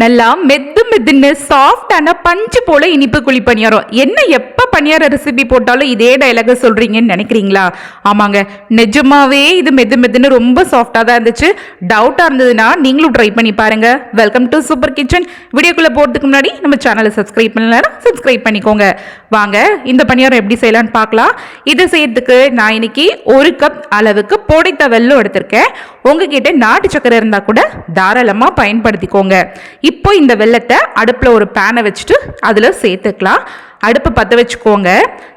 நல்லா மெத்து மெத்துன்னு சாஃப்டான பஞ்சு போல இனிப்பு குழி பணியாரம். என்ன எப்போ பணியார ரெசிபி போட்டாலும் இதே டைலாக சொல்கிறீங்கன்னு நினைக்கிறீங்களா? ஆமாங்க. நிஜமாவே இது மெத்து மெத்துன்னு ரொம்ப சாஃப்டாக தான் இருந்துச்சு. டவுட்டாக இருந்ததுன்னா நீங்களும் ட்ரை பண்ணி பாருங்க. வெல்கம் டு சூப்பர் கிச்சன் வீடியோக்குள்ளே போகிறதுக்கு முன்னாடி நம்ம சேனலை சப்ஸ்கிரைப் பண்ணலன்னா சப்ஸ்கிரைப் பண்ணிக்கோங்க. வாங்க இந்த பணியாரம் எப்படி செய்யலான்னு பார்க்கலாம். இதை செய்யறதுக்கு நான் இன்னைக்கு ஒரு கப் அளவுக்கு பொடித்த வெல்லம் எடுத்திருக்கேன். உங்ககிட்ட நாட்டு சக்கரை இருந்தால் கூட தாராளமாக பயன்படுத்திக்கோங்க. இப்போ இந்த வெள்ளத்தை அடுப்பில் ஒரு பேனை வச்சுட்டு அதில் சேர்த்துக்கலாம். அடுப்பை பற்ற வச்சுக்கோங்க.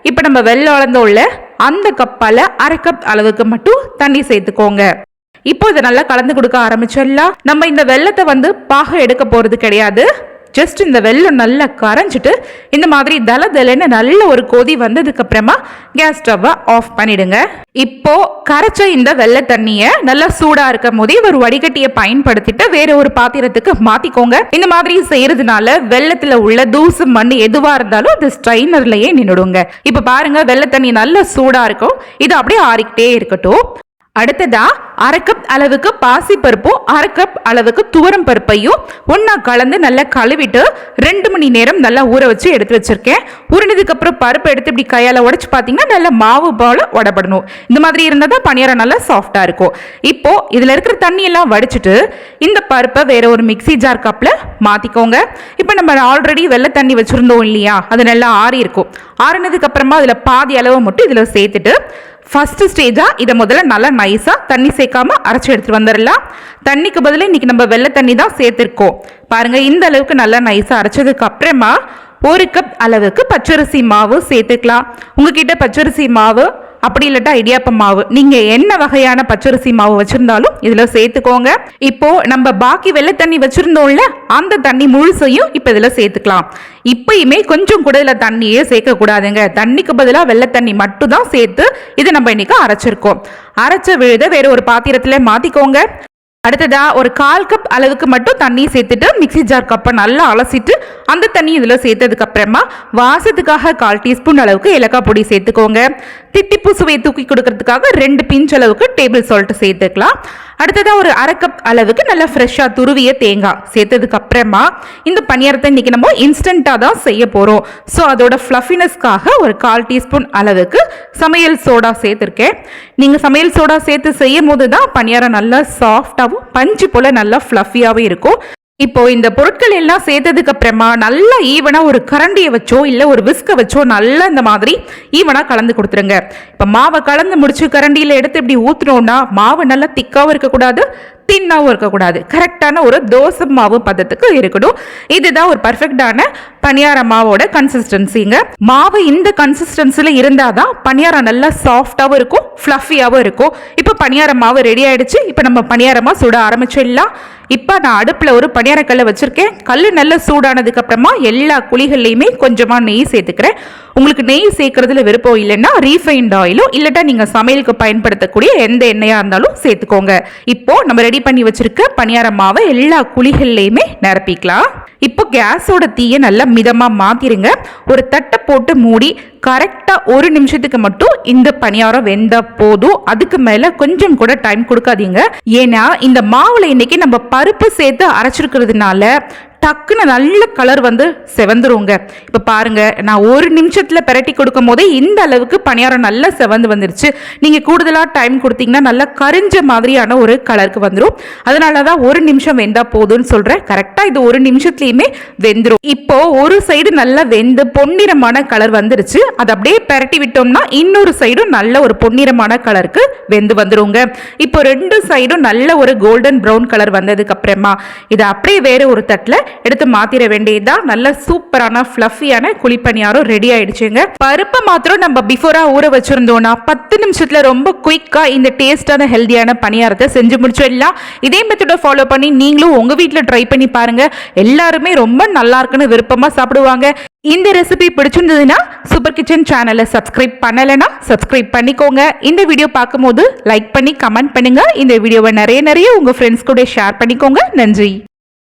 இப்போ நம்ம வெள்ளம் உள்ள அந்த கப்பால் அரை கப் அளவுக்கு மட்டும் தண்ணி சேர்த்துக்கோங்க. இப்போ இதை நல்லா கலந்து கொடுக்க ஆரம்பிச்சிடலாம். நம்ம இந்த வெள்ளத்தை வந்து பாக எடுக்க போகிறது கிடையாது. ஜஸ்ட் இந்த வெள்ளம் நல்லா கரைஞ்சிட்டு இந்த மாதிரி தல தலன்னு நல்ல ஒரு கொதி வந்ததுக்கு அப்புறமா கேஸ் ஸ்டவ்வை ஆஃப் பண்ணிடுங்க. இப்போ கரைச்ச இந்த வெள்ளை தண்ணியை நல்லா சூடா இருக்கும் போதே ஒரு வடிகட்டியை பயன்படுத்திட்டு வேற ஒரு பாத்திரத்துக்கு மாத்திக்கோங்க. இந்த மாதிரி செய்யறதுனால வெள்ளத்துல உள்ள தூசு மண் எதுவா இருந்தாலும் அது ஸ்ட்ரைனர்லயே நின்றுடுங்க இப்ப பாருங்க வெள்ளை தண்ணி நல்லா சூடா இருக்கும். இது அப்படியே ஆறிக்கிட்டே இருக்கட்டும். அடுத்ததா அரை கப் அளவுக்கு பாசி பருப்பும் அரை கப் அளவுக்கு துவரம் பருப்பையும் ஒன்றா கலந்து நல்லா கழுவிட்டு ரெண்டு மணி நேரம் நல்லா ஊற வச்சு எடுத்து வச்சுருக்கேன். ஊறினதுக்கு பருப்பை பருப்பு எடுத்து இப்படி கையால் உடச்சி பார்த்தீங்கன்னா நல்லா மாவு போல் உடப்படணும் இந்த மாதிரி இருந்தால் தான் பணியாரம் நல்லா சாஃப்டாக இருக்கும். இப்போது இதில் இருக்கிற தண்ணியெல்லாம் வடிச்சிட்டு இந்த பருப்பை வேறு ஒரு மிக்சி ஜார் கப்பில் மாற்றிக்கோங்க இப்போ நம்ம ஆல்ரெடி வெள்ளை தண்ணி வச்சுருந்தோம் இல்லையா? அது நல்லா ஆறி இருக்கும். ஆறினதுக்கப்புறமா அதில் பாதி அளவு மட்டும் இதில் சேர்த்துட்டு ஃபஸ்ட்டு ஸ்டேஜாக இதை முதல்ல நல்லா நைஸாக தண்ணி சேர்க்காம அரைச்சி எடுத்துகிட்டு வந்துடலாம். தண்ணிக்கு பதில் இன்றைக்கி நம்ம வெள்ளை தண்ணி தான் சேர்த்துருக்கோம். பாருங்கள் இந்த அளவுக்கு நல்லா நைஸாக அரைச்சதுக்கு அப்புறமா ஒரு கப் அளவுக்கு பச்சரிசி மாவு சேர்த்துக்கலாம். உங்ககிட்ட பச்சரிசி மாவு அப்படி இல்லட்டா இடியாப்ப மாவு. நீங்க என்ன வகையான பச்சரிசி மாவு வச்சிருந்தாலும் இதுல சேர்த்துக்கோங்க. இப்போ நம்ம பாக்கி வெள்ளை தண்ணி வச்சிருந்தோம்ல அந்த தண்ணி முழுசையும் இப்போ இதுல சேர்த்துக்கலாம். இப்பயுமே கொஞ்சம் கூட இதில் தண்ணியே சேர்க்க கூடாதுங்க தண்ணிக்கு பதிலாக வெள்ளை தண்ணி மட்டும் தான் சேர்த்து இதை நம்ம இன்னைக்கு அரைச்சிருக்கோம். அரைச்ச விழுத வேற ஒரு பாத்திரத்துல மாத்திக்கோங்க. அடுத்ததாக ஒரு கால் கப் அளவுக்கு மட்டும் தண்ணி சேர்த்துட்டு மிக்சி ஜார் கப்பை நல்லா அலசிட்டு அந்த தண்ணி இதில் சேர்த்ததுக்கப்புறமா வாசத்துக்காக கால் டீஸ்பூன் அளவுக்கு ஏலக்காய் பொடி சேர்த்துக்கோங்க. தித்திப்பு சுவையை தூக்கி கொடுக்கறதுக்காக ரெண்டு பிஞ்ச் அளவுக்கு டேபிள் சால்ட் சேர்த்துக்கலாம். அடுத்ததாக ஒரு அரை கப் அளவுக்கு நல்லா ஃப்ரெஷ்ஷாக துருவிய தேங்காய் சேர்த்ததுக்கு அப்புறமா இந்த பணியாரத்தை இன்றைக்கி நம்ம இன்ஸ்டண்ட்டாக தான் செய்ய போகிறோம் ஸோ அதோட ஃப்ளஃபினஸ்க்காக ஒரு கால் டீஸ்பூன் அளவுக்கு சமையல் சோடா சேர்த்துருக்கேன். நீங்கள் சமையல் சோடா சேர்த்து செய்யும் போது தான் பணியாரம் நல்லா சாஃப்டாகவும் பஞ்சு போல் நல்லா ஃப்ளஃபியாகவும் இருக்கும். இப்போ இந்த பொருட்கள் எல்லாம் சேர்த்ததுக்கு அப்புறமா நல்லா ஈவனாக ஒரு கரண்டியை வச்சோ இல்லை ஒரு விஸ்கை வச்சோ நல்லா இந்த மாதிரி ஈவனாக கலந்து கொடுத்துருங்க. இப்போ மாவை கலந்து முடிச்சு கரண்டியில் எடுத்து இப்படி ஊற்றுனோன்னா மாவு நல்லா திக்காகவும் இருக்கக்கூடாது. தின்னாவும் இருக்கக்கூடாது. கரெக்டான ஒரு தோசை மாவு பதத்துக்கு இருக்கணும். இதுதான் ஒரு பர்ஃபெக்டான பனியார மாவோட கன்சிஸ்டன்சிங்க மாவு இந்த கன்சிஸ்டன்சில இருந்தாதான் பணியாரம் நல்லா சாஃப்டாகவும் இருக்கும் ஃப்ளஃபியாகவும் இருக்கும். இப்போ பனியார மாவு ரெடி ஆயிடுச்சு. இப்போ நம்ம பனியாரமாக சுட ஆரம்பிச்சிடலாம். இப்போ நான் அடுப்பில் ஒரு பணியாரக்கல்லை வச்சுருக்கேன். கல் நல்லா சூடானதுக்கப்புறமா எல்லா குழிகள்லையுமே கொஞ்சமாக நெய் சேர்த்துக்கிறேன். உங்களுக்கு நெய் சேர்க்குறதுல விருப்பம் இல்லைன்னா ரீஃபைண்ட் ஆயிலும் இல்லட்டா நீங்கள் சமையலுக்கு பயன்படுத்தக்கூடிய எந்த எண்ணெயாக இருந்தாலும் சேர்த்துக்கோங்க. இப்போ நம்ம ரெடி பண்ணி வச்சிருக்க பணியார மாவை எல்லா குழிகள்லையுமே நிரப்பிக்கலாம். இப்போ கேஸோட தீயை நல்லா மிதமாக மாற்றிருங்க ஒரு தட்டை போட்டு மூடி கரெக்டாக ஒரு நிமிஷத்துக்கு மட்டும் இந்த பணியாரம் வெந்த போதும். அதுக்கு மேலே கொஞ்சம் கூட டைம் கொடுக்காதீங்க. ஏன்னா இந்த மாவில் இன்னைக்கு நம்ம பருப்பு சேர்த்து அரைச்சிருக்கிறதுனால டக்குன்னு நல்ல கலர் வந்து செவந்துருங்க. இப்போ பாருங்க நான் ஒரு நிமிஷத்தில் பெரட்டி கொடுக்கும் போதே இந்த அளவுக்கு பணியாரம் நல்லா செவந்து வந்துருச்சு. நீங்கள் கூடுதலாக டைம் கொடுத்தீங்கன்னா நல்லா கரிஞ்ச மாதிரியான ஒரு கலருக்கு வந்துடும் அதனால தான் ஒரு நிமிஷம் வெந்தால் போதும்னு சொல்கிறேன் கரெக்டாக இது ஒரு நிமிஷத்துலையுமே வெந்துடும் இப்போ ஒரு சைடு நல்லா வெந்து பொன்னிறமான கலர் வந்துருச்சு. அதை அப்படியே பெரட்டி விட்டோம்னா இன்னொரு சைடும் நல்ல ஒரு பொன்னிறமான கலருக்கு வெந்து வந்துருங்க. இப்போ ரெண்டு சைடும் நல்ல ஒரு கோல்டன் ப்ரௌன் கலர் வந்ததுக்கு அப்புறமா இதை அப்படியே வேற ஒரு தட்டில் எடுத்து மாத்திர வேண்டியதுதான் நல்ல சூப்பரான ஃப்ளஃபியான குழிப்பணியாரம் ரெடி ஆயிடுச்சுங்க. பருப்பை மாத்திரம் நம்ம பிஃபோரா ஊற வச்சிருந்தோம்னா பத்து நிமிஷத்துல ரொம்ப குயிக்கா இந்த டேஸ்டான ஹெல்த்தியான பணியாரத்தை செஞ்சு முடிச்சிடலாம். இதே மெத்தடை ஃபாலோ பண்ணி நீங்களும் உங்க வீட்டில் ட்ரை பண்ணி பாருங்க. எல்லாருமே ரொம்ப நல்லா இருக்குன்னு விருப்பமா சாப்பிடுவாங்க. இந்த ரெசிபி பிடிச்சிருந்ததுன்னா சூப்பர் கிச்சன் சேனலை சப்ஸ்கிரைப் பண்ணலைன்னா சப்ஸ்கிரைப் பண்ணிக்கோங்க. இந்த வீடியோ பார்க்கும்போது லைக் பண்ணி கமெண்ட் பண்ணுங்கள் இந்த வீடியோவை நிறைய நிறைய உங்கள் ஃப்ரெண்ட்ஸ் கூட ஷேர் பண்ணிக்கோங்க. நன்றி.